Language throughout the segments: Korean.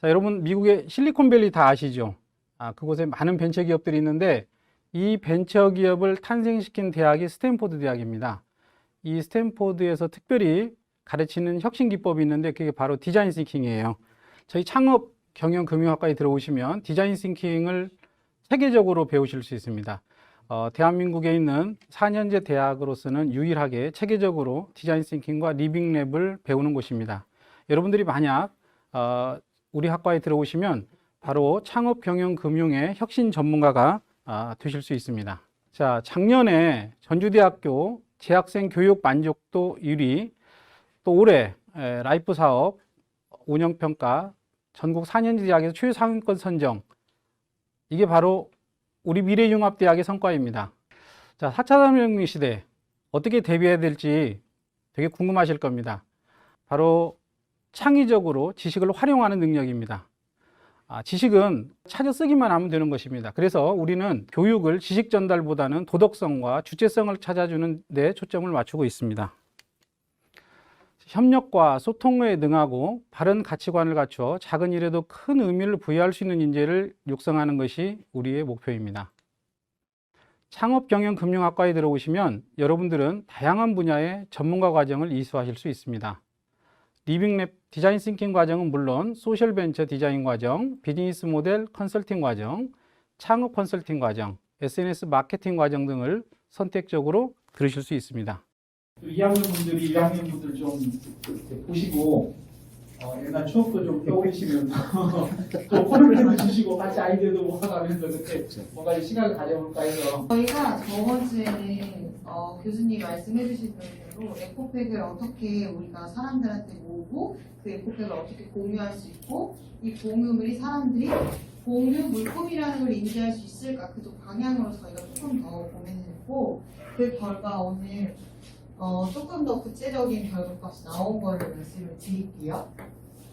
자, 여러분 미국의 실리콘밸리 다 아시죠? 아, 그곳에 많은 벤처 기업들이 있는데 이 벤처 기업을 탄생시킨 대학이 스탠포드 대학입니다. 이 스탠포드에서 특별히 가르치는 혁신 기법이 있는데 그게 바로 디자인 싱킹이에요. 저희 창업 경영 금융학과에 들어오시면 디자인 싱킹을 세계적으로 배우실 수 있습니다. 어, 대한민국에 있는 4년제 대학으로서는 유일하게 체계적으로 디자인 싱킹과 리빙랩을 배우는 곳입니다. 여러분들이 만약 어, 우리 학과에 들어오시면 바로 창업 경영 금융의 혁신 전문가가 아, 되실 수 있습니다. 자, 작년에 전주대학교 재학생 교육 만족도 1위, 또 올해 에, 라이프 사업 운영 평가 전국 4년제 대학에서 최상위권 선정. 이게 바로 우리 미래융합대학의 성과입니다. 자, 4차 산업혁명 시대 어떻게 대비해야 될지 되게 궁금하실 겁니다. 바로 창의적으로 지식을 활용하는 능력입니다. 아, 지식은 찾아 쓰기만 하면 되는 것입니다. 그래서 우리는 교육을 지식 전달보다는 도덕성과 주체성을 찾아주는 데 초점을 맞추고 있습니다. 협력과 소통에 능하고 바른 가치관을 갖춰 작은 일에도 큰 의미를 부여할 수 있는 인재를 육성하는 것이 우리의 목표입니다. 창업경영금융학과에 들어오시면 여러분들은 다양한 분야의 전문가 과정을 이수하실 수 있습니다. 리빙랩 디자인 싱킹 과정은 물론 소셜 벤처 디자인 과정, 비즈니스 모델 컨설팅 과정, 창업 컨설팅 과정, SNS 마케팅 과정 등을 선택적으로 들으실 수 있습니다. 2학년 분들이 2학년 분들 좀 보시고 어, 옛날 추억도 좀 떠올리시면서 또 코를 해주시고 같이 아이디어도 모아가면서 그때 뭔가 이 시간을 가져볼까 해서 저희가 저번 주에는 어, 교수님 말씀해 주신 대 로 에코백을 어떻게 우리가 사람들한테 모으고 그 에코백을 어떻게 공유할 수 있고 이 공유물이 사람들이 공유 물품이라는 걸 인지할 수 있을까 그쪽 방향으로 저희가 조금 더 고민을 했고 그 결과 오늘 어, 조금 더 구체적인 결과값이 나온 거를 말씀을 드릴게요.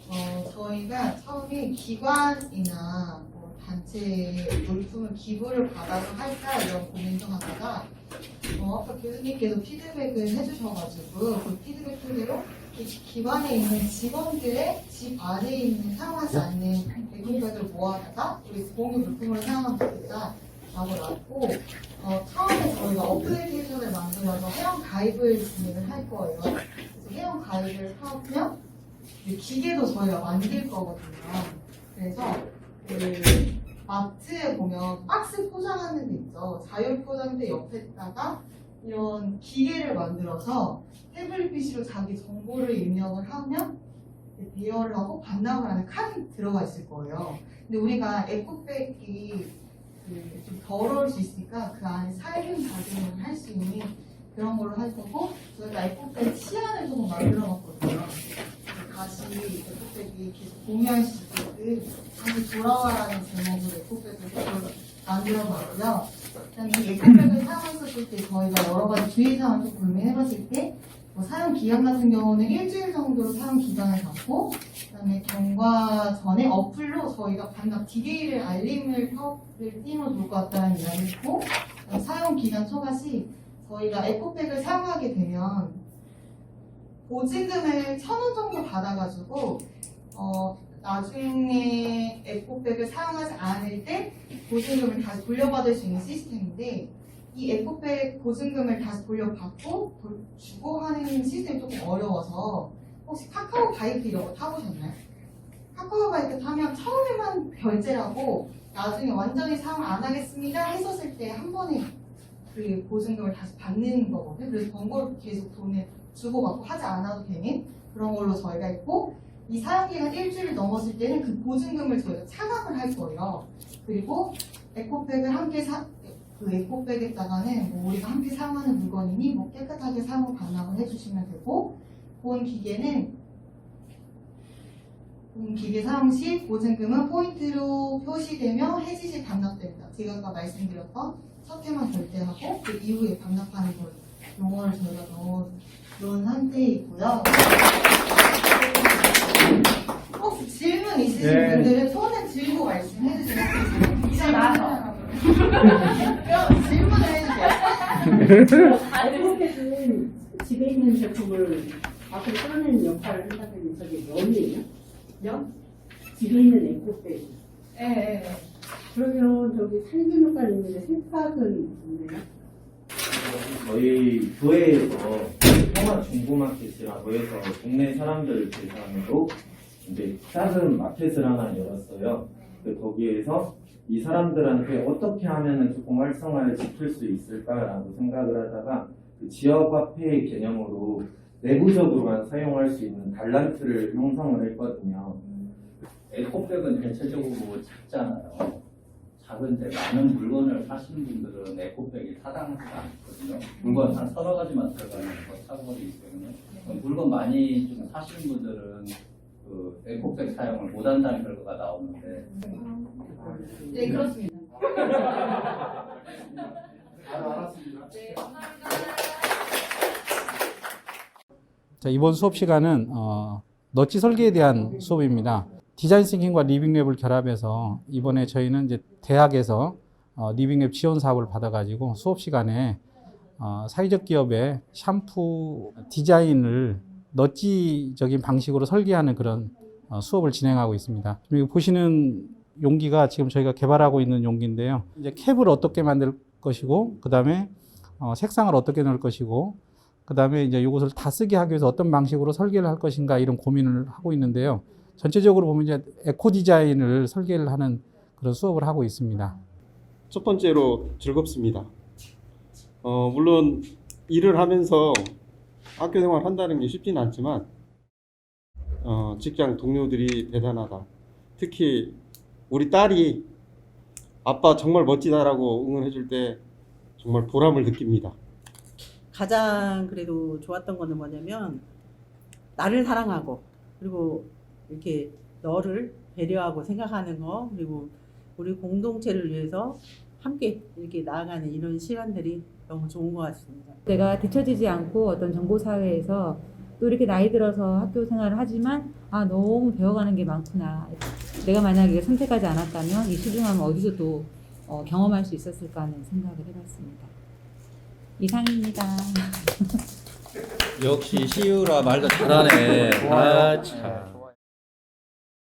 어, 저희가 처음에 기관이나 뭐 단체 물품을 기부를 받아서 할까 이런 고민도 하다가 어, 아까 교수님께서 피드백을 해주셔가지고 그 피드백 토대로 이 기관에 있는 직원들의 집 안에 있는 사용하지 않는 대금백을 모아다가 우리 공유 물품으로 사용하면 되겠다 라고 나왔고 어, 처음에 저희가 어플리케이션을 만들어서 회원 가입을 진행을 할 거예요. 그래서 회원 가입을 하면 이 기계도 저희가 만들 거거든요. 그래서 그 마트에 보면 박스 포장하는 데 있죠. 자율 포장대 옆에다가 이런 기계를 만들어서 태블릿 PC로 자기 정보를 입력을 하면 대여를 하고 반납을 하는 칸이 들어가 있을 거예요. 근데 우리가 에코백이 그 좀 더러울 수 있으니까 그 안에 살균 작용을 할 수 있는 그런 걸로 할 거고 저희가 에코백 치안을 조금 만들어 놨거든요. 다시 에코백이 계속 공유할 수 있게끔 다시 돌아와라는 제목으로 에코백을 조금 만들어 놨고요. 그다음에 이 에코백을 사용했을 때 저희가 여러 가지 주의사항을 좀 고민해봤을 때 뭐 사용 기간 같은 경우는 일주일 정도로 사용 기간을 갖고 그다음에 경과 전에 어플로 저희가 반납 디데이를 알림을 띄우면 좋을 것 같다는 이야기를 했고 사용 기간 초과 시 저희가 에코백을 사용하게 되면 보증금을 천 원 정도 받아가지고 어 나중에 에코백을 사용하지 않을 때 보증금을 다시 돌려받을 수 있는 시스템인데 이 에코백 보증금을 다시 돌려받고 돌- 주고 하는 시스템이 조금 어려워서 혹시 카카오 바이크 이런 거 타보셨나요? 카카오 바이크 타면 처음에만 결제라고 나중에 완전히 사용 안 하겠습니다 했었을 때 한 번에 그 보증금을 다시 받는 거거든요. 그래서 번거롭게 계속 돈을 주고받고 하지 않아도 되는 그런 걸로 저희가 있고 이 사용기간 일주일 넘었을 때는 그 보증금을 저희가 차감을 할 거예요. 그리고 에코백을 함께 사, 그 에코백에다가는 뭐 우리가 함께 사용하는 물건이니 뭐 깨끗하게 사용 반납을 해주시면 되고 본 기계는 본 기계 사용 시 보증금은 포인트로 표시되며 해지 시 반납됩니다. 제가 아까 말씀드렸던 첫 해만 결제하고 그 이후에 반납하는 걸 용어를 저희가 넣어 놓은 상태이고요. 혹시 질문 있으신 네. 분들은 손을 들고 말씀해 주시면 이제 나서 질문을 해주세요. 에코백은 집에 있는 제품을 밖으로 끌어내는 역할을 한다는 저게 면이에요? 면? 집에 있는 에코백. 예, 예, 예. 그러면 저기 살균효과 있는데 세탁은 있나요? 저희 교회에서 평화 중고마켓이라고 해서 동네 사람들 대상으로 이제 작은 마켓을 하나 열었어요. 거기에서 이 사람들한테 어떻게 하면은 조금 활성화를 시킬 수 있을까라고 생각을 하다가 그 지역화폐 개념으로 내부적으로만 사용할 수 있는 달란트를 형성을 했거든요. 에코백은 대체적으로 작잖아요. 작은 데 많은 물건을 사시는 분들은 에코백이 타당하지가 않거든요. 물건 한 서너 가지만 들어가는 거 사고들이 있기 때문에 물건 많이 좀 사시는 분들은 그 에코백 사용을 못한다는 결과가 나오는데 네, 그렇습니다. 알았습니다. 네, 감사합니다. 자, 이번 수업 시간은 어, 너치 설계에 대한 수업입니다. 디자인 싱킹과 리빙랩을 결합해서 이번에 저희는 이제 대학에서 어, 리빙랩 지원 사업을 받아가지고 수업 시간에 어, 사회적 기업의 샴푸 디자인을 너치적인 방식으로 설계하는 그런 어, 수업을 진행하고 있습니다. 지금 보시는 용기가 지금 저희가 개발하고 있는 용기인데요. 이제 캡을 어떻게 만들 것이고, 그 다음에 어, 색상을 어떻게 넣을 것이고, 그 다음에 이제 이것을 다 쓰게 하기 위해서 어떤 방식으로 설계를 할 것인가 이런 고민을 하고 있는데요. 전체적으로 보면 이제 에코 디자인을 설계를 하는 그런 수업을 하고 있습니다. 첫 번째로 즐겁습니다. 어, 물론 일을 하면서 학교 생활 한다는 게 쉽지는 않지만 어, 직장 동료들이 대단하다. 특히 우리 딸이 아빠 정말 멋지다라고 응원해 줄 때 정말 보람을 느낍니다. 가장 그래도 좋았던 거는 뭐냐면 나를 사랑하고 그리고 이렇게 너를 배려하고 생각하는 거 그리고 우리 공동체를 위해서 함께 이렇게 나아가는 이런 시간들이 너무 좋은 것 같습니다. 내가 뒤처지지 않고 어떤 정보 사회에서 또 이렇게 나이 들어서 학교 생활을 하지만 아 너무 배워가는 게 많구나. 내가 만약에 선택하지 않았다면 이 소중함을 어디서 또 어, 경험할 수 있었을까 하는 생각을 해봤습니다. 이상입니다. 역시 시우라 말도 잘하네. 아 참.